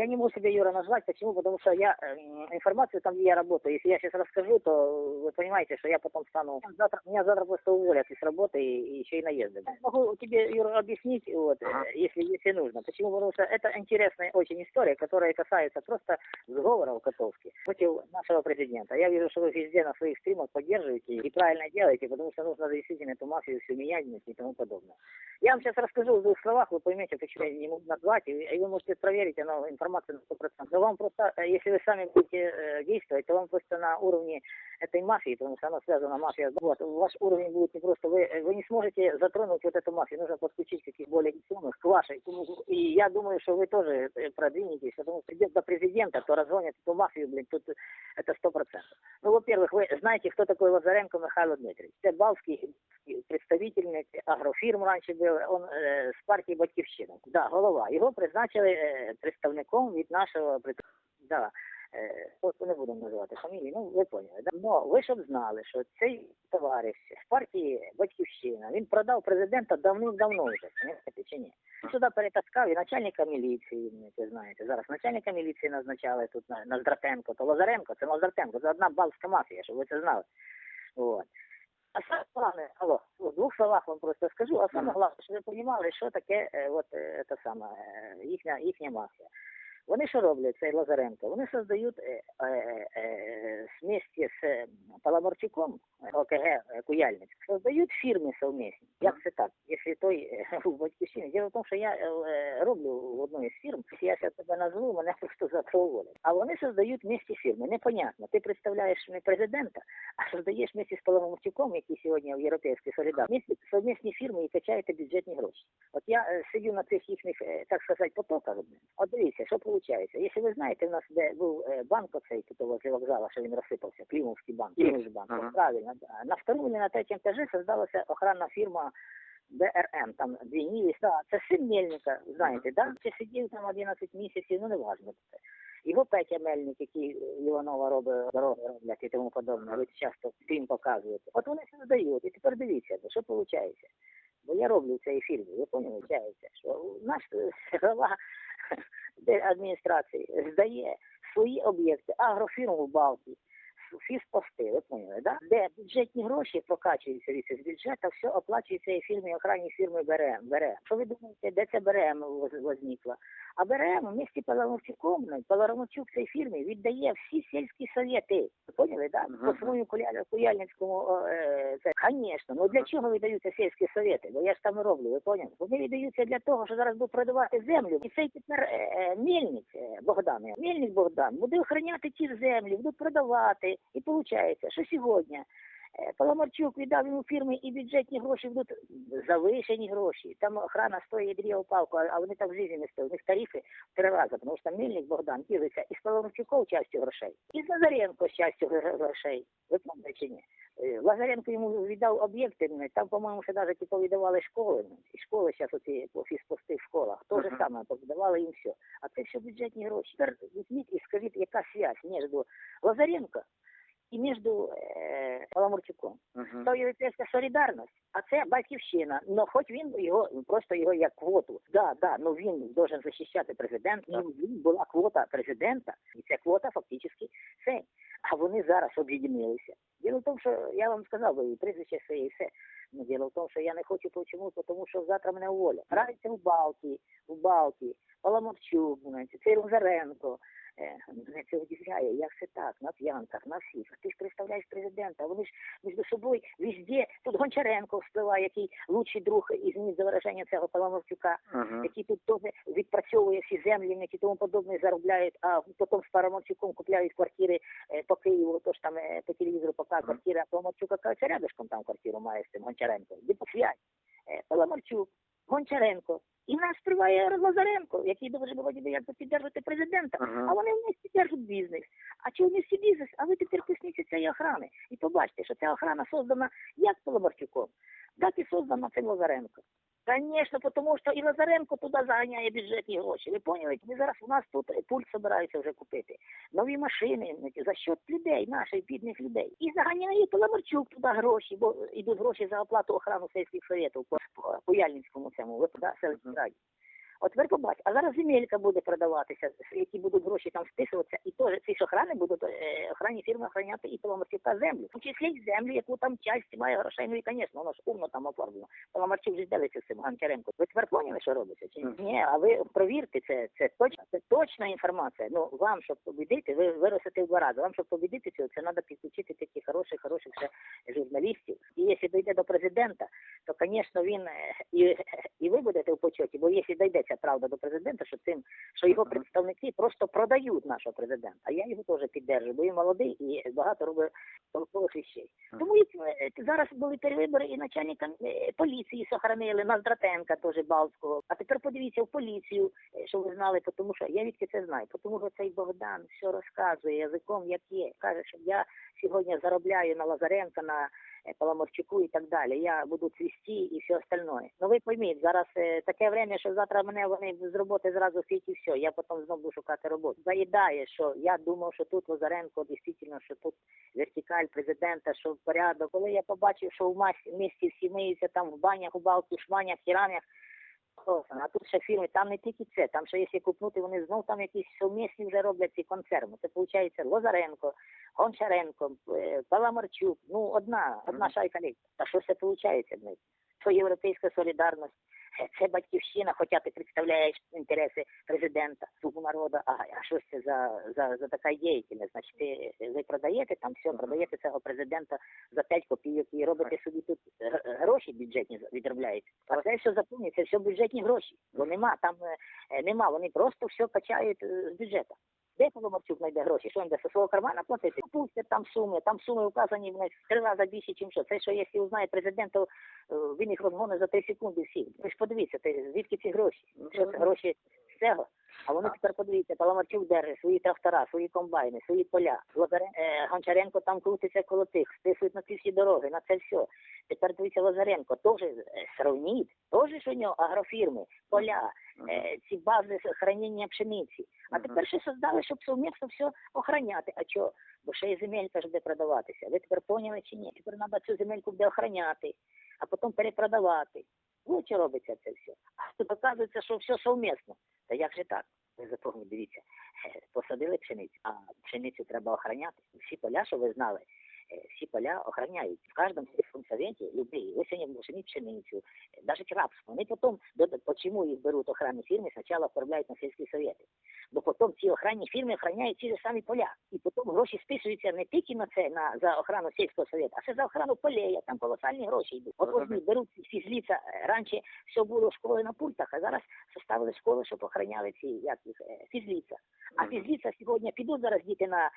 я не могу себе, Юра, назвать. Почему? Потому что я м, информацию там, где я работаю, если я сейчас расскажу, то вы понимаете, что я потом стану... Завтра, меня завтра просто уволят из работы и, и еще и наездят. Могу тебе, Юра, объяснить, вот, Ага. э, если, если нужно. Почему? Потому что это интересная очень история, которая касается просто сговоров котовских против нашего президента. Я вижу, что вы везде на своих стримах поддерживаете и правильно делаете, потому что нужно действительно эту мафию все менять и тому подобное. Я вам сейчас расскажу в двух словах, вы поймете, почему я не могу назвать, и, и вы можете проверить, она информация на 100%. Но вам просто, э, если вы сами будете э, действовать, то вам просто на уровне этой мафии, потому что она связана мафия, вот, ваш уровень будет не просто, вы, вы не сможете затронуть вот эту мафию, нужно подключить каких более сильных к вашей. И я думаю, что вы тоже э, продвинетесь, потому что идет до президента, то разгонят эту мафию, блин, тут это сто процентов. Ну, во-первых, вы знаете, кто такой Лазаренко Михайло Дмитриевич? Это Балский представитель агрофірм раніше був, он е, з партії Батьківщина. Да, голова. Його призначили е, представником від нашого да, е, от не будемо називати фамілії, ну ви поняли. Да? Но ви щоб знали, що цей товариш в партії Батьківщина, він продав президента давним-давно вже, знаєте, чи ні? Сюди перетаскав і начальника міліції, ви знаєте, зараз начальника міліції назначали тут на, Наздратенко, то Лазаренко, це Наздратенко, це одна балська мафія, щоб ви це знали. Вот. А саме головне, алло, в двох словах вам просто скажу, а саме головне, щоб ви розуміли, що таке е, от, е, те саме, е, їхня, їхня мафія. Вони що роблять, цей Лазаренко? Вони создають е, е, е, вместе з е, Паламарчуком, е, ОКГ е, Куяльницьк, создають фірми совмісні. Як це так? Якщо той у батьківщині. Діло в тому, що я е, роблю в одній з фірм, я зараз тебе назву, мене просто завтра. А вони создають вместе фірми. Непонятно. Ти представляєш не президента, а создаєш вместе з Паламарчуком, який сьогодні в Європейській солідарності, совмісні фірми і качаєте бюджетні гроші. От я е, сидю на цих їхніх, е, так сказати, потоках. От дивіться, що виходить. Якщо ви знаєте, у нас де був е, банк оцей тут возле вокзала, що він розсипався, Клімовський банк, Клімовський банк, Ага. правильно. На второму или на третьому етажі создалася охранна фірма БРМ, там дві ніві, це син Мельника, знаєте, да? Чи сидів там 11 місяців, ну не важно. Його Петя Мельник, який Іванова робить дороги роблять і тому подобне, ви часто фільм показуєте. От вони це здають. І тепер дивіться, що виходить. Бо я роблю цей фільм, ви виходить, що наш голова адміністрації? Здає свої об'єкти, агрофірму в Балтії, фізпости, ви поняли, да? де бюджетні гроші прокачуються від цих бюджету, все оплачується і фірмі, охранні фірми БРМ. БРМ. Що ви думаєте, де це БРМ воз- возникло? А БРМ в місті Паламарчуком, ну, Паламарчук цій фірмі віддає всі сільські совєти. Ви поняли, да? По своєму Куля- Куяльницькому, е, це, звісно. Ну для чого видаються сільські совєти? Бо я ж там і роблю, ви поняли? Вони віддаються для того, що зараз будуть продавати землю. І цей тепер е, е, Мельник е, Богдан, Мельник Богдан буде охороняти ті землі, будуть продавати. І виходить, що сьогодні Паламарчук віддав йому фірми і бюджетні гроші будуть завишені гроші. Там охрана стоїть дріва палку, а вони там в житті не стоять. У них тарифи в три рази, тому що Мельник Богдан ділиться із Паламарчуком частю грошей, і з Назаренко частю гр- грошей. Ви пам'ятаєте чи ні? Лазаренко йому віддав об'єкти, там, по-моєму, ще навіть видавали школи. І школи зараз оці фізпости в школах. То же саме, повидавали їм все. А це все бюджетні гроші. Тепер візьміть і скажіть, яка зв'язь між Лазаренко і між е, Паламарчуком. Мгм. То європейська солідарність, а це батьківщина. Ну хоч він його просто його як квоту. Да, да, ну він должен захищати президента. Так. Він була квота президента, і ця квота фактично це. А вони зараз об'єднилися. Діло в тому, що я вам сказав, ви і прізвище своє і все. Ну, діло в тому, що я не хочу чому, тому що завтра мене уволять. Грається в Балті, в Балті, Паламарчук, знаєте, цей Лазаренко. Е, Мене це удивляє, як це так, на п'янках, на всіх. Ти ж представляєш президента, вони ж між собою везде. Тут Гончаренко вспливає, який лучший друг, із за вираження цього Паламарчука, Мгм. який тут теж відпрацьовує всі землі, які тому подобне заробляють, а потім з Паламарчуком купляють квартири е, по Києву, тож там е, по телевізору показують квартири, а Паламарчука каже, рядышком там квартиру має з цим Гончаренко. Де по связь? Е, Гончаренко. І нас триває Лазаренко, який дуже як би якби підтримувати президента, Ага. а вони вместе держать бізнес. А чи не всі бізнес? А ви тепер косніться цієї охрани. І побачите, що ця охрана создана як Полобарчуком, так і создана цим Лазаренко. Конечно, тому що і Лазаренко туди заганяє бюджетні гроші. Ви поняли? Ми зараз у нас тут пульт збираються вже купити. Нові машини за счет людей, наших бідних людей. І заганяє Паламарчук туди гроші, бо йдуть гроші за оплату охрану сельських советів по, по, по Яльницькому цьому, да, селищній раді. От тепер побач, а зараз земелька буде продаватися, які будуть гроші там списуватися, і теж ці ж охрани будуть е, охранні фірми охороняти і Паламарчука землю. В числі землю, яку там часть має грошей, ну і, звісно, воно ж умно там оформлено. Паламарчук вже ділиться з цим Гончаренко. Ви тепер поняли, що робиться? Чи ні? Ні, а ви провірте це, це точно, це точна інформація. Ну, вам, щоб побідити, ви виростете в два рази. Вам, щоб побідити цього, це треба підключити таких хороших, хороших ще журналістів. І якщо дійде до президента, то, звісно, він е, і, і ви будете в почоті, бо якщо дійде ця правда до президента, що цим, що його представники просто продають нашого президента. А я його теж піддержую, бо він молодий і багато робить толкових речей. Тому і е, зараз були перевибори і начальника е, поліції сохранили, Наздратенка теж Балтського. А тепер подивіться в поліцію, е, що ви знали, тому що я відки це знаю. Тому що цей Богдан все розказує язиком, як є. Каже, що я сьогодні заробляю на Лазаренка, на Паламарчуку і так далі. Я буду цвісті і все остальное. Ну ви пойміть, зараз е, таке время, що завтра мене вони з роботи зразу фіть і все. Я потім знову буду шукати роботу. Заїдає, що я думав, що тут Лазаренко дійсно, що тут вертикаль президента, що порядок. Коли я побачив, що в місті всі миються там в банях, у балку, шманях, хірамях, О, а тут ще фірми, там не тільки це, там ще якщо купнути, вони знов там якісь сумісні вже роблять ці концерни. Це виходить Лозаренко, Гончаренко, е, Паламарчук, ну одна, одна шайка літ. Та що це виходить? них? Що європейська солідарність? Це батьківщина, хоча ти представляєш інтереси президента, слугу народу. А, а що ж це за, за, за така діяльність? Значить, ти, ви продаєте там все, продаєте цього президента за 5 копійок і робите собі тут гроші бюджетні відробляєте. А це все заповнює, це все бюджетні гроші. Бо нема, там е, нема, вони просто все качають е, з бюджету. Де Коломарчук знайде гроші? Що він де зі свого кармана платити? Пустять там суми, там суми вказані в них три рази більше, ніж що. Це що, якщо узнає президент, то е, він їх розгоне за три секунди всіх. Ви ж подивіться, ти, звідки ці гроші? Ну, Що це гроші цього? А вони тепер подивіться, Паламарчук держить свої трактора, свої комбайни, свої поля. Е, Гончаренко там крутиться коло тих, стисують на ці всі дороги, на це все. Тепер дивіться Лазаренко, теж е, сравніть, теж у нього агрофірми, поля, е, ці бази хранення пшениці. А тепер ще создали, щоб совмісно все охороняти. А що? Бо ще й земелька ж буде продаватися. Ви тепер поняли чи ні? Тепер треба цю земельку буде охороняти, а потім перепродавати. Що робиться це все. А тут показується, що все совмісно. Та як же так? Ви запомніть, дивіться, е, посадили пшеницю, а пшеницю треба охороняти. Всі поля, що ви знали, е, всі поля охороняють. В кожному сільському совєті любий, ви сьогодні пшеницю, пшеницю, навіть рапс. Вони потім, чому їх беруть охранні фірми, спочатку оформляють на сільські совєти. Бо потім ці охранні фірми охороняють ці ж самі поля. І потім гроші списуються не тільки на це, на, за охрану сільського совєту, а ще за охрану полей, там колосальні гроші йдуть. От вони беруть ці зліця. Раніше все було школи на пультах, а зараз составили школи, щоб охороняли ці як їх, фізліця. А Мгм. фізліця сьогодні підуть зараз діти на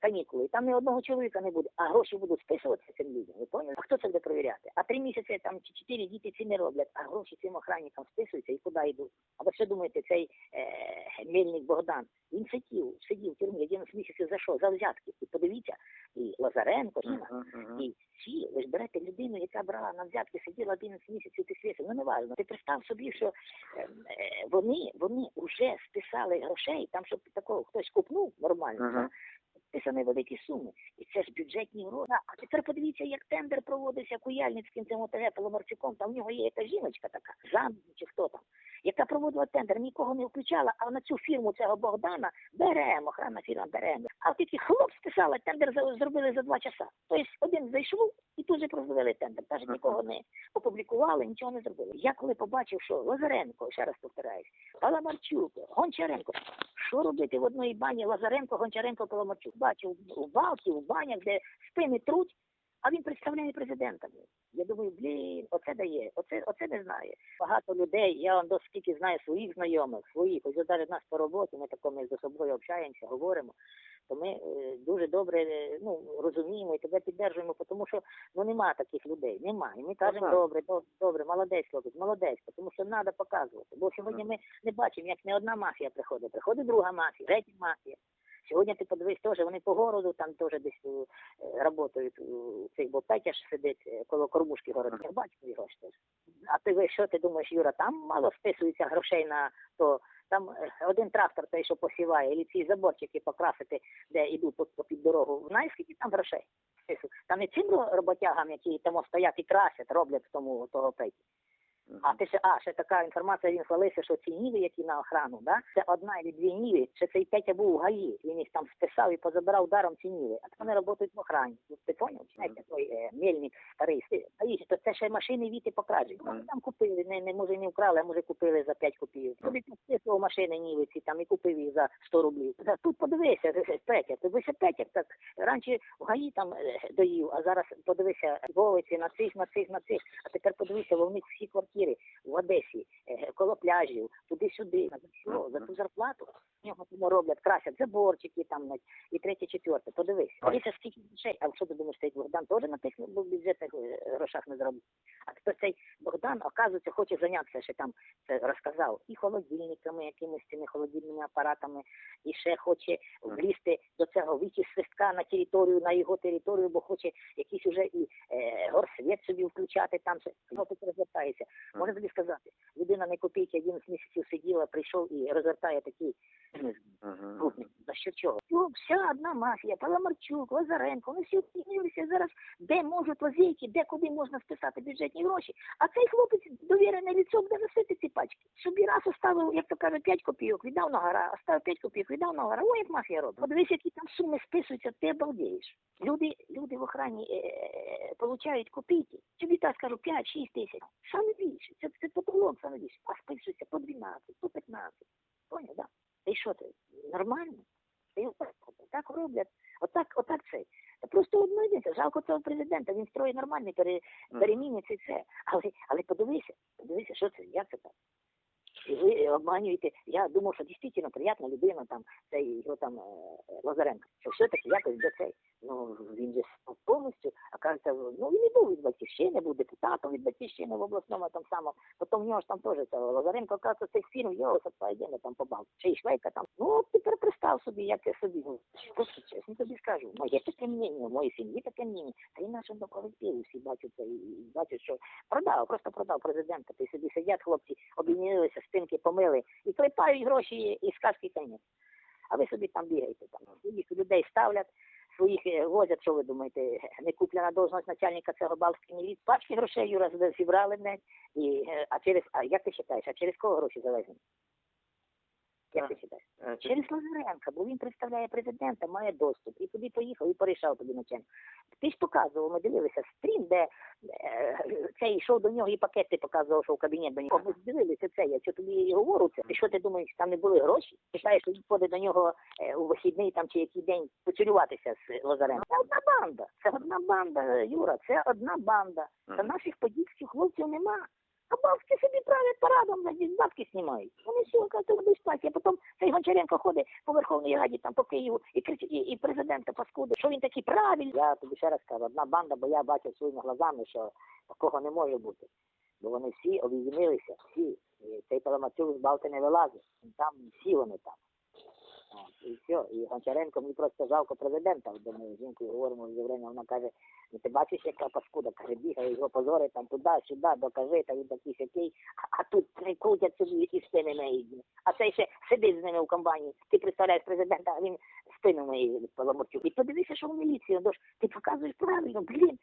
канікули, і там ні одного чоловіка не буде, а гроші будуть списуватися цим людям. Ви поняли? А хто це буде перевіряти? А три місяці там чи чотири діти ці не роблять, а гроші цим охранникам списуються і куди йдуть. А ви що думаєте, цей е, мельник Богдан? Він сидів, сидів в тюрмі 11 місяців за що? За взятки. І подивіться, і Лазаренко, і Мгм. Мгм. і всі, ви ж берете людину, яка брала на взятки, сиділа 11 місяців ти світу. Ну не важливо. Ти представ собі, що е, е, вони, вони вже списали грошей, там щоб такого хтось купнув нормально. Мгм. Так? невеликі великі суми. І це ж бюджетні гроші. А тепер подивіться, як тендер проводився Куяльницьким цим ОТГ Поломарчуком. Там в нього є яка жіночка така, Жанна чи хто там, яка проводила тендер, нікого не включала, а на цю фірму цього Богдана беремо, охранна фірма беремо. А тільки хлоп списала, тендер зробили за два часа. Тобто один зайшов і тут же провели тендер. Навіть нікого не опублікували, нічого не зробили. Я коли побачив, що Лазаренко, ще раз повторяюсь, Паламарчук, Гончаренко, що робити в одній бані Лазаренко, Гончаренко, Паламарчук? Бачив у балки, у банях, де спини труть, а він представляє президента. Я думаю, блін, оце дає, оце, оце не знає. Багато людей, я вам доскільки знаю своїх знайомих, своїх, ось навіть нас по роботі, ми тако з собою общаємося, говоримо, то ми е, дуже добре е, ну, розуміємо і тебе підтримуємо, тому що ну нема таких людей, нема. І ми кажемо, Ага. добре, добре, добре, молодець, хлопець, молодець, тому що треба показувати. Бо сьогодні ми не бачимо, як не одна мафія приходить, приходить друга мафія, третя мафія. Сьогодні ти подивись теж, вони по городу там теж десь е, працюють, цей, бо Петя ж сидить е, коло кормушки город. Я бачу його ж теж. А ти що ти думаєш, Юра, там мало списується грошей на то. Там е, один трактор той, що посіває, і ці заборчики покрасити, де йдуть по, по під дорогу. Знаєш, скільки там грошей? списують? Там не цим роботягам, які там стоять і красять, роблять в тому того Петі. А ти ще, а, ще така інформація, він хвалився, що ці ніви, які на охрану, да, це одна або дві ніви, ще цей Петя був у ГАІ, він їх там списав і позабирав даром ці ніви, а вони працюють в охрані. Ну, Ти поняв? Знаєте, той е, мельник старий, їх, то це ще машини віти по. Вони там купили, не, не, може не вкрали, а може купили за 5 копійок. Тобі підписував машини ніви ці там і купив їх за 100 рублів. Тут подивися, Петя, ти дивися Петя, так раніше в ГАІ там е, доїв, а зараз подивися вулиці на цих, на цих, на цих, а тепер подивися, вони в них всі квартири в Одесі, е, коло пляжів, туди-сюди. За що? За ту зарплату в нього роблять, красять заборчики там навіть, і третє, четверте. Подивись. Подивися, скільки грошей. А що ти думаєш, цей Богдан теж на тих ну, бюджетних е, грошах не зробив? А тепер цей Богдан, оказується, хоче зайнятися, ще там це розказав, і холодильниками, якимись цими холодильними апаратами, і ще хоче влізти до цього віки свистка на територію, на його територію, бо хоче якийсь уже і е, горсвіт собі включати там. Ну, тут розвертається. Можна тобі сказати, людина не копійки 11 місяців сиділа, прийшов і розвертає такий. Крупний. За що чого? Ну, вся одна мафія, Паламарчук, Лазаренко, вони всі опинилися зараз, де можуть лазейки, де куди можна списати бюджетні гроші. А цей хлопець довірене ліцо буде носити ці пачки. Собі раз оставив, як то кажуть, 5 копійок, віддав на гора, оставив 5 копійок, віддав на гора. Ой, як мафія робить. Подивись, які там суми списуються, ти обалдієш. Люди, люди в охрані е, получають копійки. Тобі так скажу, 5-6 тисяч. Саме більше. Це, це потолок саме більше. А списуються по 12, по 15. Поняв, да? І що ти? Нормально? Отак роблять. Отак, отак це. Просто одно йдеться. Жалко цього президента. Він строїть нормальний, пере, переміниться і все. Але, але подивися, подивися, що це, як це так. І ви обманюєте. Я думав, що дійсно приємна людина, там, цей його там Лазаренко, що все-таки якось до цей. Ну, він же повністю, а кажеться, ну він і був від батьківщини, був депутатом від батьківщини в обласному там само. Потім в нього ж там теж це Лазаренко, кажеться, цей фільм, його йдемо там побав. Чи й Швейка там. Ну, от тепер представ собі, як я собі. Чесно тобі скажу. Моє таке мнення, в моїй сім'ї таке мнення. Та й нашому колективу всі бачать це і і бачать, що продав, просто продав президента. Ти собі сидять хлопці, помили і клепають гроші і сказки конець. А ви собі там бігаєте там. Своїх людей ставлять, своїх е, возять, що ви думаєте, не куплена должність начальника цього Балтської міліції. Пачки грошей Юра зібрали, мене. і, е, а через, а як ти вважаєш, а через кого гроші завезені? Як? Е, Через Лазаренка, бо він представляє президента, має доступ. І туди поїхав і порішав тобі начальник. Ти ж показував, ми дивилися стрім, де е, цей йшов до нього і пакети показував, що в кабінет до нього. Ми дивилися це, я що тобі і говорю це. Ти що ти думаєш, там не були гроші? Ти знаєш, що він ходить до нього е, у вихідний там чи який день поцілюватися з Лазаренком. Це одна банда. Це одна банда, Юра, це одна банда. Та наших подільських хлопців нема. А бабки собі правлять парадом, бабки знімають. Вони кажуть, будуть спати. А потім цей Гончаренко ходить по Верховній Раді там по Києву і кричить, і, і президента паскуди, що він такий правильний. Я тобі ще раз кажу, одна банда, бо я бачив своїми глазами, що такого не може бути. Бо вони всі об'єднилися, всі. І цей паламацюк з Балти не вилазить. Там всі вони там. І все. І Гончаренко мені просто жалко президента. До моєї жінки говоримо вже время, вона каже, ну ти бачиш, яка паскуда, каже, бігає його позори там туди, сюди, докажи, та він такий сякий, а, тут крутять собі і спини миють. А цей ще сидить з ними в компанії. Ти представляєш президента, а він спину миє Паламарчук. І подивися, що в міліції, ж ти показуєш правильно, блін,